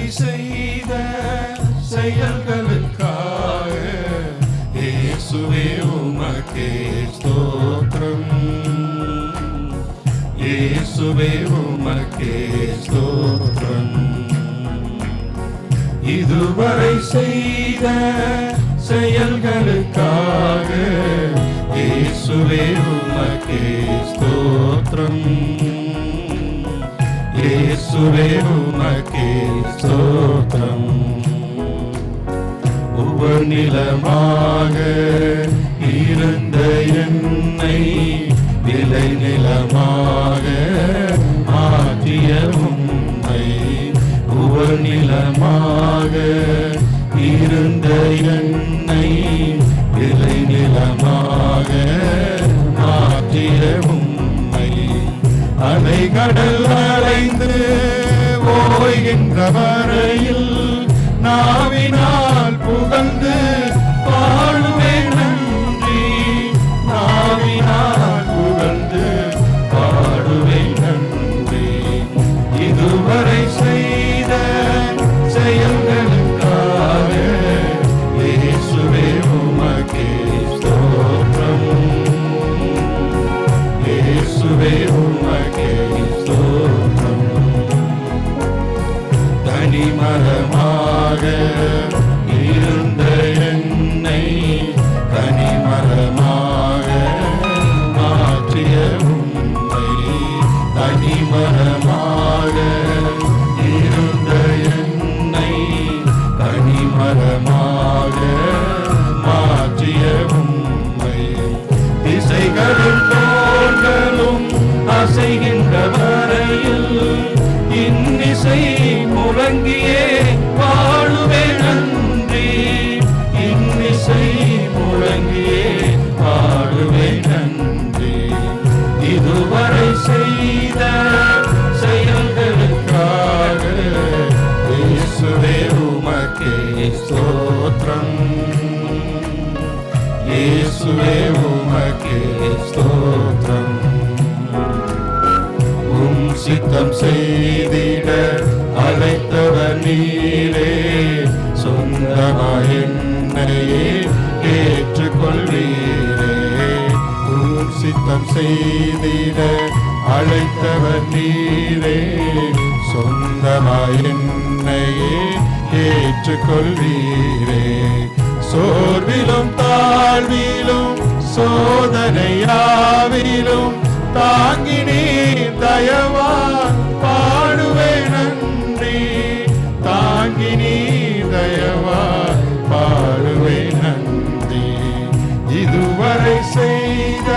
இதுவரை செய்த செயல்களுக்காக இயேசுவே உமக்கே ஸ்தோத்திரம். இயேசுவே உமக்கே ஸ்தோத்திரம். இதுவரை செய்த செயல்களுக்காக இயேசுவே உமக்கே ஸ்தோத்திரம். இயேசுவே உமக்கே ஸ்தோத்திரம். உபநிலமாக இருந்த என்னை விலை நிலமாக மாற்றிய உம்மை. உபநிலமாக இருந்த என்னை விலை நிலமாக மாற்றிய உண்மை அலைகடல் அலைந்து ஓய்கின்ற வரையில் நாவினா கனிமரமாக இருந்த என்னை கனிமரமாக ஸ்தோத்ரம் இயேசுவே உமக்கே ஸ்தோத்ரம் உம் சித்தம் செய்திட அழைத்தவர் நீரே சொந்தமாய் என்னையே ஏற்றுக்கொள்வீரே உம் சித்தம் செய்திட அழைத்தவர் நீரே சொந்தமாய் கொள்வீரே. சோர்விலும் தாழ்விலும் சோதனையாவிலும் தாங்கினே தயவான் பாடுவே நன்றி தாங்கினே தயவான் பாடுவே நன்றி இதுவரை செய்த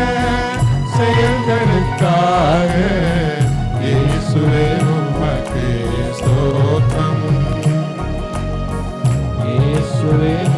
செயல்களுக்காக away.